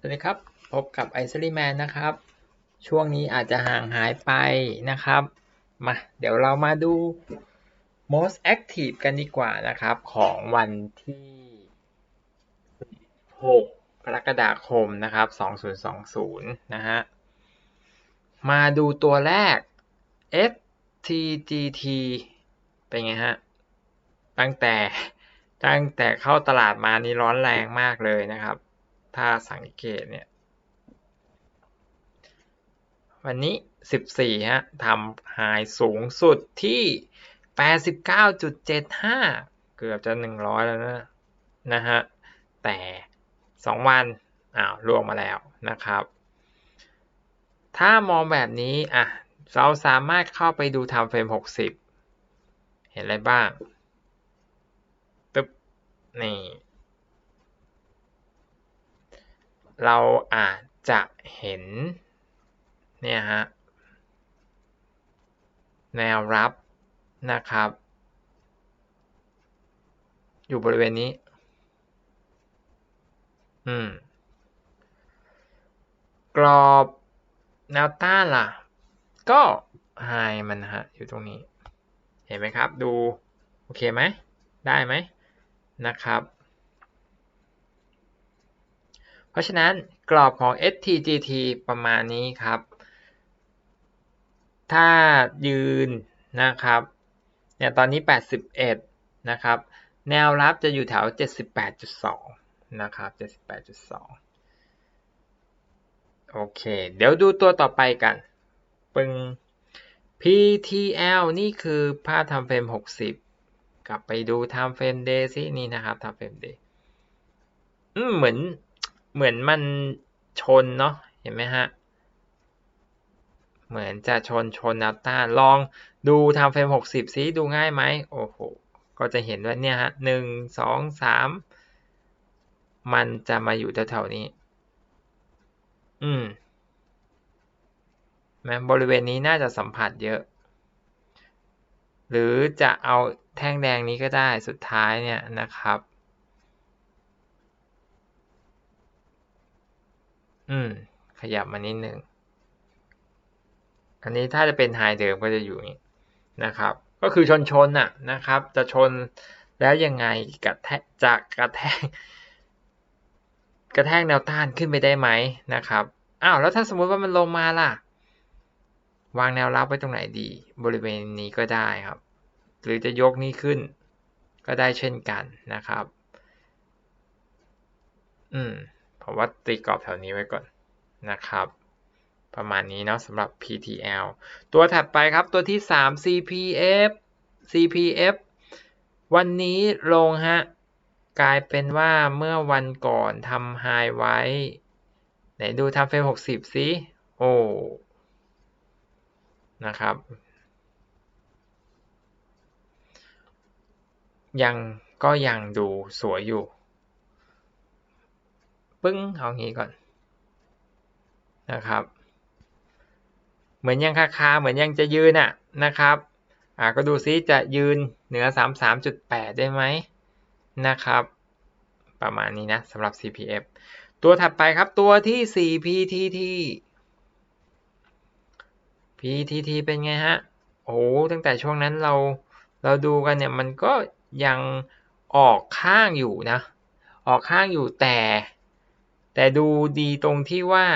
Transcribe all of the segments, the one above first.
สวัสดีครับ พบกับไอซ์ลีแมนนะครับ ช่วงนี้อาจจะห่างหายไปนะครับ มา เดี๋ยวเรามาดู most active กันดีกว่านะครับ ของวันที่ 6 กรกฎาคมนะครับ 2020 นะฮะ มาดูตัวแรก STGT เป็นไงฮะ ตั้งแต่ตั้งแต่เข้าตลาดมานี่ร้อนแรงมากเลยนะครับ ถ้าสังเกตเนี่ย วันนี้ 14 ฮะทำไฮสูงสุดที่ 89.75 เกือบจะ 100 แล้วนะนะฮะ แต่ 2 วัน อ้าวรวมมาแล้วนะครับ ถ้ามองแบบนี้ อะ เราสามารถเข้าไปดูทม์เฟรม 60 เห็นอะไรบ้าง ตึ๊บ นี่ เราอาจจะเห็นเนี่ยฮะแนวรับนะครับ อยู่บริเวณนี้ อืม กรอบแนวต้านล่ะ ก็ไฮมันฮะ อยู่ตรงนี้ เห็นไหมครับ ดู โอเคไหม ได้ไหมนะครับ เพ ราะฉะนั้นกรอบของ STGT ประมาณนี้ครับ ถ้ายืนนะครับเนี่ยตอนนี้ 81 นะครับ แนวรับจะอยู่แถว 78.2 นะครับ 78.2 โอเค เดี๋ยวดูตัวต่อไปกัน ปึง PTL นี่คือภาพทำเฟรม 60 กลับไปดู time frame day ซินี่นะครับ time frame day อืมเหมือน เหมือนมันชนเนาะเห็นไหมฮะ เหมือนจะชนชนแนวต้าน ลองดู time frame 60ซิดูง่ายไหมโอ้โห ก็จะเห็นว่าเนี่ยฮะหนึ่งสองสามมันจะมาอยู่แถวๆนี้ อืมแม้บริเวณนี้น่าจะสัมผัสเยอะ หรือจะเอาแท่งแดงนี้ก็ได้สุดท้ายเนี่ยนะครับ อืม ขยับมานิดนึง อันนี้ถ้าจะเป็นไฮเดิมก็จะอยู่นี้นะครับ ก็คือชนชนน่ะนะครับ จะชนแล้วยังไงกระแทกจะกระแทก กระแทกแนวต้านขึ้นไปได้ไหมนะครับอ้าวแล้วถ้าสมมุติว่ามันลงมาล่ะ วางแนวรับไว้ตรงไหนดี บริเวณนี้ก็ได้ครับ หรือจะยกนี้ขึ้น ก็ได้เช่นกันนะครับ อืม ผมว่าตีกรอบแถวนี้ไว้ก่อนนะครับ ประมาณนี้เนาะสำหรับ PTL ตัวถัดไปครับตัวที่ 3 CPF CPF วันนี้ลงฮะ กลายเป็นว่าเมื่อวันก่อนทำไฮไว้ ไหนดูทำเฟรม60ซิโอ้นะครับ ยังก็ยังดูสวยอยู่ ปึ้งเอางี้ก่อนนะครับ เหมือนยังคาคาเหมือนยังจะยืนอะนะครับอ่าก็ดูซิจะยืนเหนือ 33.8 ได้ไหมนะครับ ประมาณนี้นะสำหรับ CPF ตัวถัดไปครับตัวที่4 PTT PTT เป็นไงฮะโอ้ตั้งแต่ช่วงนั้นเราเราดูกันเนี่ยมันก็ยังออกข้างอยู่นะ ออกข้างอยู่แต่ แต่ดูดีตรงที่ว่า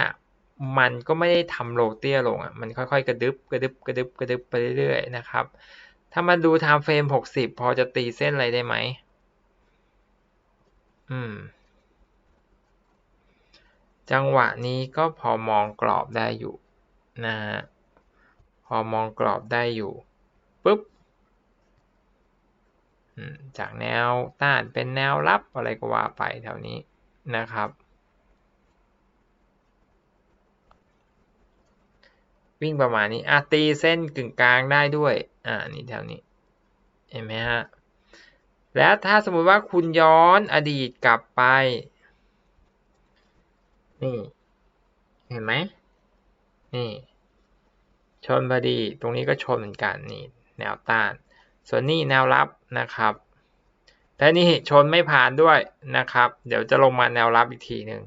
มันก็ไม่ได้ทำโลเตี้ยลงอะ มันค่อยๆ กระดึบกระดึบกระดึบกระดึบไปเรื่อยๆนะครับ ถ้ามาดู time frame 60 พอจะตีเส้นอะไรได้ไหม อืม จังหวะนี้ก็พอมองกรอบได้อยู่นะฮะ พอมองกรอบได้อยู่ปุ๊บจากแนวต้านเป็นแนวรับอะไรก็ว่าไปแถวนี้นะครับ วิ่งประมาณนี้อะตีเส้นกึ่งกลางได้ด้วยอ่านี่แถวนี้เห็นไหมฮะแล้วถ้าสมมุติว่าคุณย้อนอดีตกลับไปนี่เห็นไหมนี่ชนพอดีตรงนี้ก็ชนเหมือนกันนี่แนวต้าน ส่วนนี้แนวรับนะครับแต่นี่ชนไม่ผ่านด้วยนะครับ เดี๋ยวจะลงมาแนวรับอีกทีหนึ่ง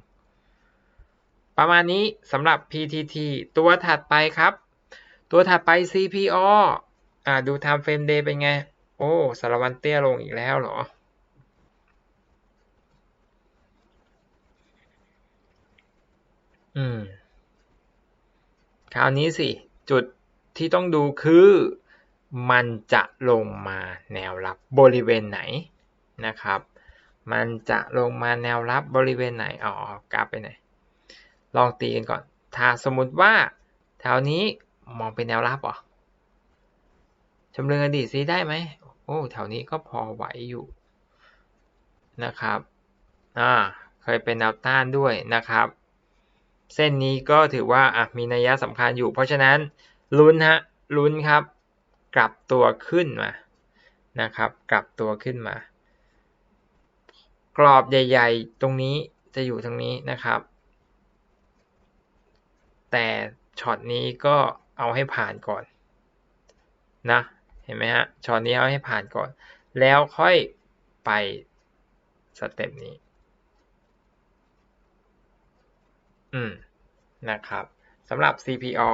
ประมาณนี้สำหรับ PTT ตัวถัดไปครับ ตัวถัดไป CPO อ่าดู time frame day เป็นไง โอ้สารวันเตี้ยลงอีกแล้วเหรอ อืม คราวนี้สิ จุดที่ต้องดูคือ มันจะลงมาแนวรับบริเวณไหนนะครับ มันจะลงมาแนวรับบริเวณไหน อ๋อกราฟไปไหน ลองตีกันก่อน ถ้าสมมติว่าแถวนี้มองเป็นแนวรับเหรอจำเริญอดีตซิได้ไหมโอ้แถวนี้ก็พอไหวอยู่นะครับ อ่า เคยเป็นแนวต้านด้วยนะครับ เส้นนี้ก็ถือว่าอะมีนัยสำคัญอยู่ เพราะฉะนั้นลุ้นฮะ ลุ้นครับ กลับตัวขึ้นมา นะครับ กลับตัวขึ้นมา กรอบใหญ่ ๆ ตรงนี้จะอยู่ตรงนี้นะครับ แต่ช็อตนี้ก็เอาให้ผ่านก่อนนะเห็นไหมฮะช็อตนี้เอาให้ผ่านก่อน แล้วค่อยไปสเต็ปนี้ อืมนะครับสำหรับ CPO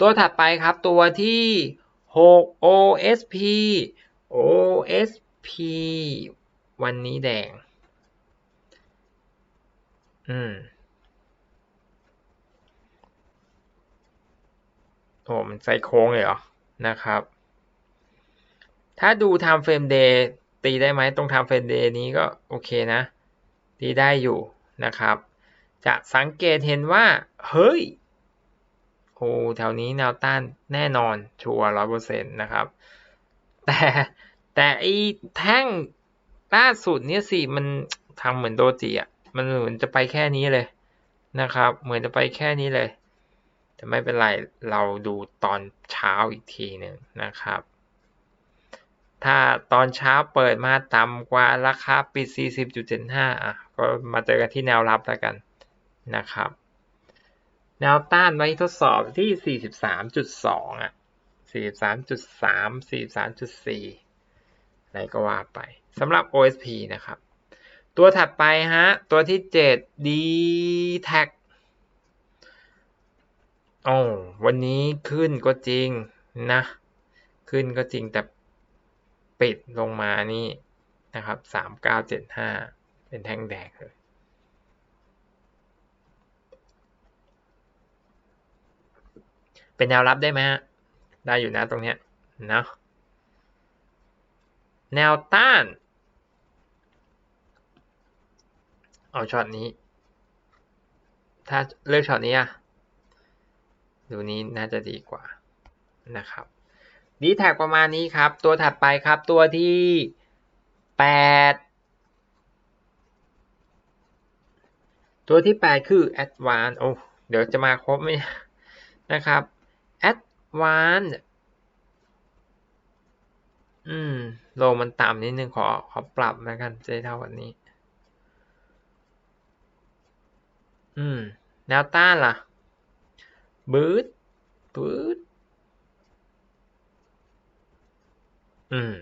ตัวถัดไปครับตัวที่ 6 OSP OSP วันนี้แดง อืม โอ้มันไซโค้งเลยเหรอ นะครับ ถ้าดู time frame day ตีได้ไหมตรง time frame day นี้ก็โอเคนะ ตีได้อยู่นะครับ จะสังเกตเห็นว่า เฮ้ยโอ้แถวนี้แนวต้านแน่นอน ชัวร์ร้อยเปอร์เซ็นต์นะครับ แต่แต่ไอ้แท่งล่าสุดเนี่ยสิ มันทำเหมือนโดจิอะ มันเหมือนจะไปแค่นี้เลยนะครับ เหมือนจะไปแค่นี้เลย แต่ไม่เป็นไรเราดูตอนเช้าอีกทีหนึ่งนะครับ ถ้าตอนเช้าเปิดมาต่ำกว่าราคาปิด 40.75 อะ ก็มาเจอกันที่แนวรับแล้วกันนะครับ แนวต้านไว้ทดสอบที่ 43.2 อะ 43.3 43.4 อะไรก็ว่าไปสำหรับ OSP นะครับ ตัวถัดไปฮะ ตัวที่ 7 d t a g โอ้วันนี้ขึ้นก็จริงนะ ขึ้นก็จริงแต่ปิดลงมานี่นะครับ3975เป็นแท่งแดงเลยเป็นแนวรับได้ไหมฮะ ได้อยู่นะตรงเนี้ยนะแนวต้าน เอาช็อตนี้ ถ้าเลือกช็อตนี้อะ ดูนี้น่าจะดีกว่านะครับดีแท็กประมาณนี้ครับ ตัวถัดไปครับตัวที่แปดตัวที่แปดคือ Advanced โอ้เดี๋ยวจะมาครบไหมนะครับ Advanced อืมโลมันต่ำนิดนึงขอขอปรับแล้วกันจะได้เท่ากันนี้ อืมแนวต้านล่ะ บืดบืดอืม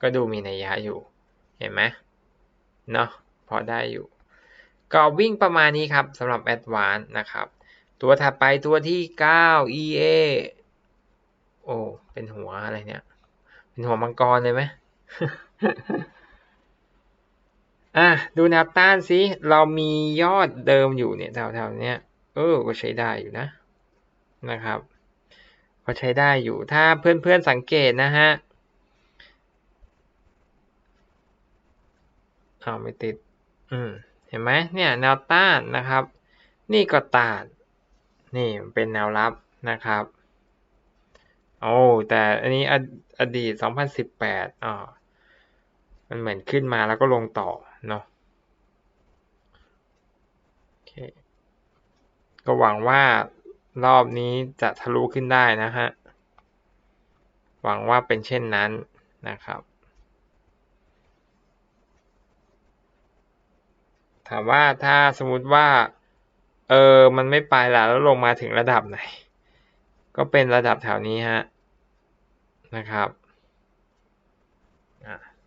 ก็ดูมีนัยยะอยู่ เห็นไหมเนาะพอได้อยู่ ก็วิ่งประมาณนี้ครับสำหรับ a d v a n c e นะครับ ตัวถัดไปตัวที่ 9 EA โอ้ เป็นหัวอะไรเนี่ย เป็นหัวมังกรเลยไหมอะ ดูแนวต้านสิ เรามียอดเดิมอยู่เนี่ยแถวๆเนี้ย เออก็ใช้ได้อยู่นะนะครับ ก็ใช้ได้อยู่ถ้าเพื่อนๆสังเกตนะฮะเอาไม่ติด อืม เห็นไหมเนี่ยแนวต้านนะครับ นี่ก็ต้าน นี่เป็นแนวรับนะครับ โอ้ แต่อันนี้อดีต 2018อ่ามันเหมือนขึ้นมาแล้วก็ลงต่อเนาะโอเค ก็หวังว่ารอบนี้จะทะลุขึ้นได้นะฮะ หวังว่าเป็นเช่นนั้นนะครับ ถามว่าถ้าสมมติว่า เออ มันไม่ไปแล้วแล้วลงมาถึงระดับไหน ก็เป็นระดับแถวนี้ฮะ นะครับ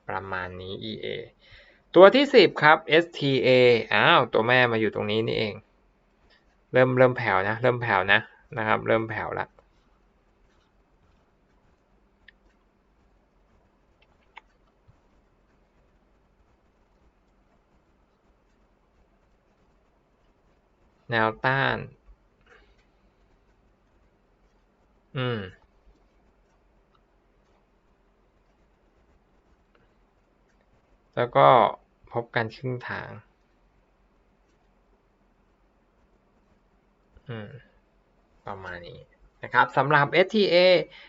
ประมาณนี้ EA ตัวที่ 10 ครับ STA อ้าว ตัวแม่มาอยู่ตรงนี้นี่เอง เริ่มเริ่มแผ่วนะ เริ่มแผ่วนะนะครับ เริ่มแผ่วละแนวต้าน อืม แล้วก็พบกันครึ่งทาง อืม ประมาณนี้นะครับสำหรับ STA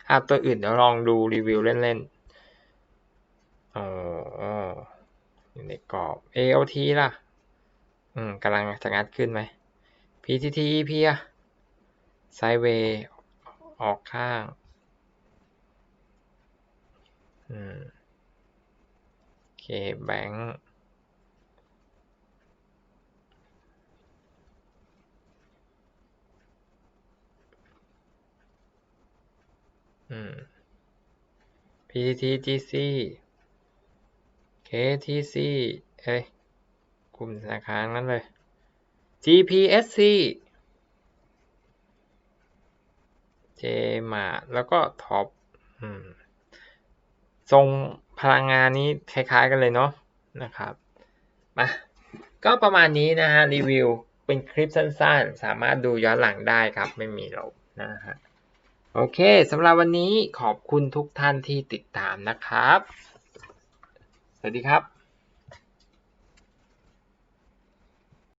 อะตัวอื่นเดี๋ยวลองดูรีวิวเล่นๆอ๋ออยู่ในกรอบ AOT ล่ะ อืมกำลังจะงัดขึ้นไหม PTT EP อะไซเวย์ออกข้าง อืมเค แบงค์ PTGC KTC เอ้ยกลุ่มธนาคารนั้นเลย GPSC เจมาแล้วก็ท็อปทรงพลังงานนี้คล้าย ๆ กันเลยเนาะนะครับมาก็ประมาณนี้นะฮะรีวิวเป็นคลิปสั้นๆ สามารถดูย้อนหลังได้ครับ ไม่มีลบนะฮะ โอเคสำหรับวันนี้ขอบคุณทุกท่านที่ติดตามนะครับ สวัสดีครับ